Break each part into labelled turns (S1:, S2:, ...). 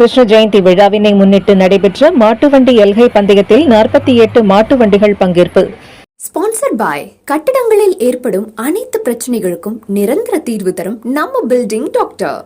S1: கிருஷ்ண ஜெயந்தி விழாவினை முன்னிட்டு நடைபெற்ற மாட்டு வண்டி எல்கை பந்தயத்தில் நாற்பத்தி எட்டு மாட்டு வண்டிகள் பங்கேற்பு.
S2: ஸ்பான்சர் பாய் கட்டிடங்களில் ஏற்படும் அனைத்து பிரச்சனைகளுக்கும் நிரந்தர தீர்வு தரும் நம்ம பில்டிங் டாக்டர்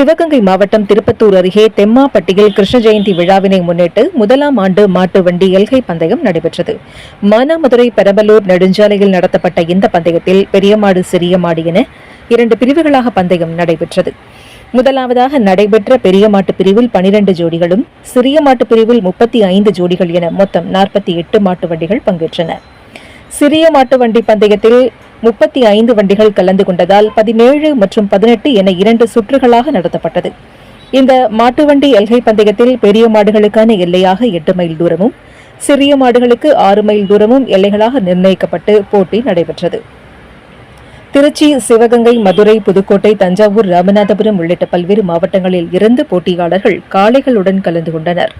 S1: சிவகங்கை மாவட்டம் திருப்பத்தூர் அருகே தெம்மாப்பட்டியில் கிருஷ்ண ஜெயந்தி விழாவினை முன்னிட்டு முதலாம் ஆண்டு மாட்டு வண்டி எல்கை பந்தயம் நடைபெற்றது. மானாமதுரை பெரம்பலூர் நெடுஞ்சாலையில் நடத்தப்பட்ட இந்த பந்தயத்தில் பெரியமாடு சிறிய மாடு என இரண்டு பிரிவுகளாக பந்தயம் நடைபெற்றது. முதலாவதாக நடைபெற்ற பெரிய மாட்டு பிரிவில் பனிரெண்டு ஜோடிகளும் சிறிய மாட்டு பிரிவில் முப்பத்தி ஐந்து ஜோடிகள் என மொத்தம் நாற்பத்தி எட்டு மாட்டு வண்டிகள் பங்கேற்றன. சிறிய மாட்டு வண்டி பந்தயத்தில் முப்பத்தி ஐந்து வண்டிகள் கலந்து கொண்டதால் பதினேழு மற்றும் பதினெட்டு என இரண்டு சுற்றுகளாக நடத்தப்பட்டது. இந்த மாட்டு வண்டி எல்கை பந்தயத்தில் பெரிய மாடுகளுக்கான எல்லையாக எட்டு மைல் தூரமும் சிறிய மாடுகளுக்கு ஆறு மைல் தூரமும் எல்லைகளாக நிர்ணயிக்கப்பட்டு போட்டி நடைபெற்றது. திருச்சி சிவகங்கை மதுரை புதுக்கோட்டை தஞ்சாவூர் ராமநாதபுரம் உள்ளிட்ட பல்வேறு மாவட்டங்களில் இருந்து போட்டியாளர்கள் காளைகளுடன் கலந்து கொண்டனர்.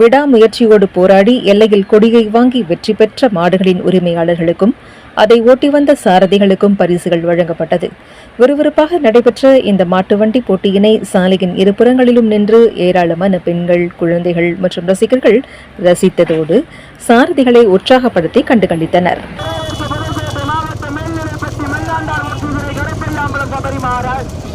S1: விடாமுயற்சியோடு போராடி எல்லையில் கொடியை வாங்கி வெற்றி பெற்ற மாடுகளின் உரிமையாளர்களுக்கும் அதை ஓட்டி வந்த சாரதிகளுக்கும் பரிசுகள் வழங்கப்பட்டது. விறுவிறுப்பாக நடைபெற்ற இந்த மாட்டு வண்டி போட்டியினை சாலையின் இருபுறங்களிலும் நின்று ஏராளமான பெண்கள் குழந்தைகள் மற்றும் ரசிகர்கள் ரசித்ததோடு சாரதிகளை உற்சாகப்படுத்தி கண்டுகளித்தனர்.
S3: மாவட்ட